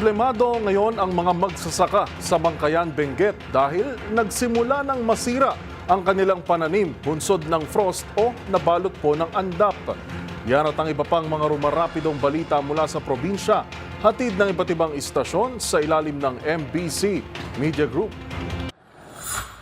Problemado ngayon ang mga magsasaka sa Bangkayan, Benguet dahil nagsimula ng masira ang kanilang pananim bunsod ng frost o nabalot po ng andap. Yan at ang iba pang mga rumarapidong balita mula sa probinsya, hatid ng iba't ibang istasyon sa ilalim ng MBC Media Group.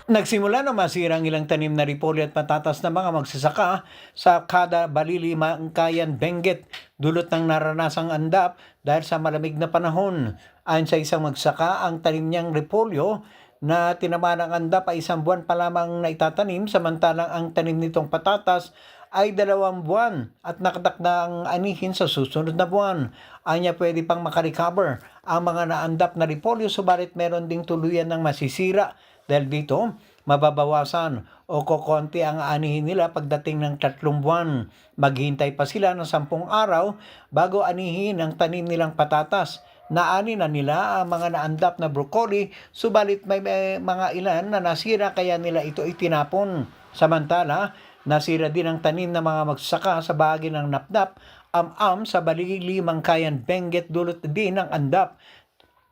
Nagsimula na masira ang ilang tanim na repolyo at patatas ng mga magsasaka sa kada Balili Mangkayan Benguet dulot ng naranasang andap dahil sa malamig na panahon. Ayon sa isang magsaka, ang tanim niyang repolyo na tinamaan ng andap ay isang buwan pa lamang na itatanim samantalang ang tanim nitong patatas ay dalawang buwan at nakatakda ang anihin sa susunod na buwan. Anya pwede pang makarecover ang mga naandap na repolyo subalit meron ding tuluyan ng masisira dahil dito, mababawasan o kokonti ang anihin nila pagdating ng tatlong buwan. Maghihintay pa sila ng sampung araw bago anihin ang tanim nilang patatas. Naani na nila ang mga naandap na broccoli, subalit may, may mga ilan na nasira kaya nila ito itinapon. Samantala, nasira din ang tanim ng mga magsaka sa bahagi ng napnap, am-am sa Balili Mangkayan Benguet dulot din ng andap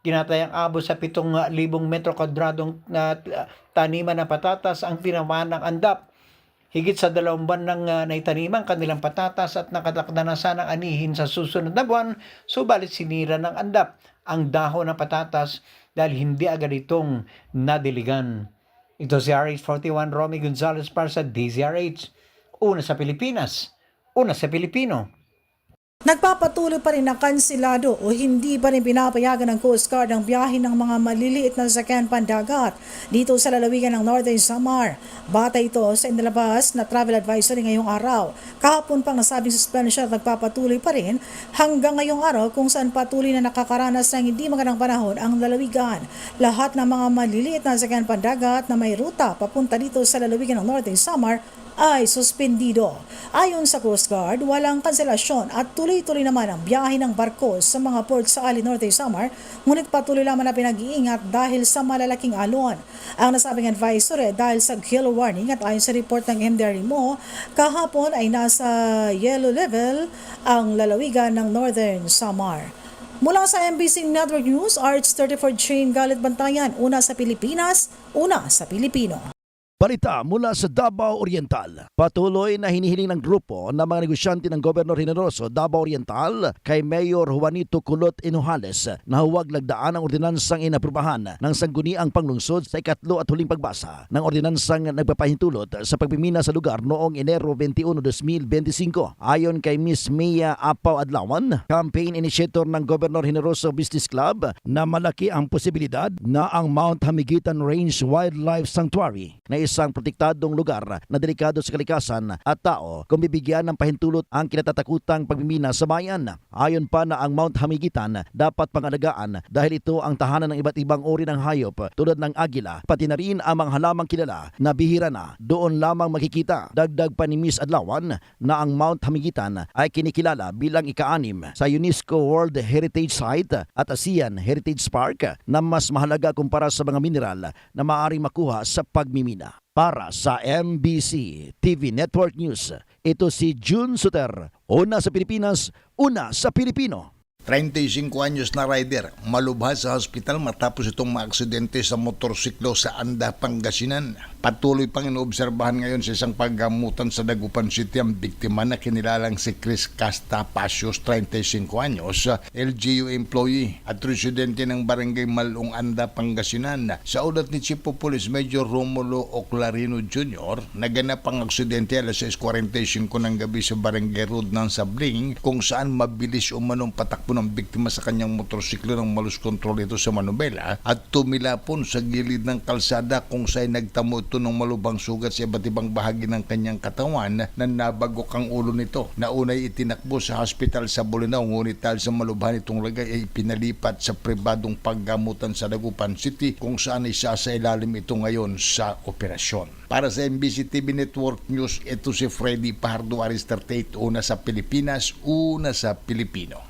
tinatayang abo sa 7,000 metro kwadradong na uh, taniman na patatas ang tinamaan ng andap. Higit sa dalawang buwan ng uh, naitaniman kanilang patatas at nakatakda na sanang anihin sa susunod na buwan, subalit sinira ng andap ang dahon ng patatas dahil hindi agad itong nadiligan. Ito si RH41 Romy Gonzalez para sa DZRH. Una sa Pilipinas, una sa Pilipino. Nagpapatuloy pa rin ang kansilado o hindi pa rin pinapayagan ng Coast Guard ang biyahe ng mga maliliit na sakyan pandagat dito sa lalawigan ng Northern Samar. Bata ito sa inilabas na travel advisory ngayong araw. Kahapon pang nasabing suspension at nagpapatuloy pa rin hanggang ngayong araw kung saan patuloy na nakakaranas ng hindi magandang panahon ang lalawigan. Lahat ng mga maliliit na sakyan pandagat na may ruta papunta dito sa lalawigan ng Northern Samar ay suspendido. Ayon sa Coast Guard, walang kanselasyon at tuloy-tuloy naman ang biyahe ng barko sa mga port sa Ali Norte Samar, ngunit patuloy lamang na pinag-iingat dahil sa malalaking alon. Ang nasabing advisory dahil sa yellow warning at ayon sa report ng MDRI mo, kahapon ay nasa yellow level ang lalawigan ng Northern Samar. Mula sa MBC Network News, Arts 34 Chain Galit Bantayan, una sa Pilipinas, una sa Pilipino. Balita mula sa Davao Oriental. Patuloy na hinihiling ng grupo ng mga negosyante ng Gobernador Generoso Davao Oriental kay Mayor Juanito Culot Inuhales na huwag lagdaan ang ordinansang inaprubahan ng sangguniang panglungsod sa ikatlo at huling pagbasa ng ordinansang nagpapahintulot sa pagpimina sa lugar noong Enero 21, 2025. Ayon kay Miss Mia Apaw Adlawan, campaign initiator ng Gobernador Generoso Business Club na malaki ang posibilidad na ang Mount Hamigitan Range Wildlife Sanctuary na isang protektadong lugar na delikado sa kalikasan at tao kung bibigyan ng pahintulot ang kinatatakutang pagmimina sa bayan. Ayon pa na ang Mount Hamigitan dapat pangalagaan dahil ito ang tahanan ng iba't ibang uri ng hayop tulad ng agila, pati na rin ang mga halamang kilala na bihira na doon lamang makikita. Dagdag pa ni Miss Adlawan na ang Mount Hamigitan ay kinikilala bilang ika-anim sa UNESCO World Heritage Site at ASEAN Heritage Park na mas mahalaga kumpara sa mga mineral na maaaring makuha sa pagmimina. Para sa MBC TV Network News, ito si June Suter. Una sa Pilipinas, una sa Pilipino. 35 anyos na rider malubha sa hospital matapos itong maaksidente sa motorsiklo sa Anda, Pangasinan. Patuloy pang inoobserbahan ngayon sa isang paggamutan sa Dagupan City ang biktima na kinilalang si Chris Casta Pasios, 35 anyos, LGU employee at residente ng Barangay Malong Anda, Pangasinan. Sa ulat ni Chief of Police Major Romulo Oclarino Jr., naganap ang aksidente alas 6.45 ng gabi sa Barangay Road ng Sabling kung saan mabilis umanong patakbo ng biktima sa kanyang motorsiklo ng malus control ito sa Manubela at tumilapon sa gilid ng kalsada kung saan nagtamo ito ng malubang sugat sa iba't ibang bahagi ng kanyang katawan na nabagok ang ulo nito. Naunay itinakbo sa hospital sa Bolinao ngunit dahil sa malubhan itong lagay ay pinalipat sa pribadong paggamutan sa Dagupan City kung saan isa sa ilalim ito ngayon sa operasyon. Para sa MBC TV Network News, ito si Freddy Pardo Aristartate, una sa Pilipinas, una sa Pilipino.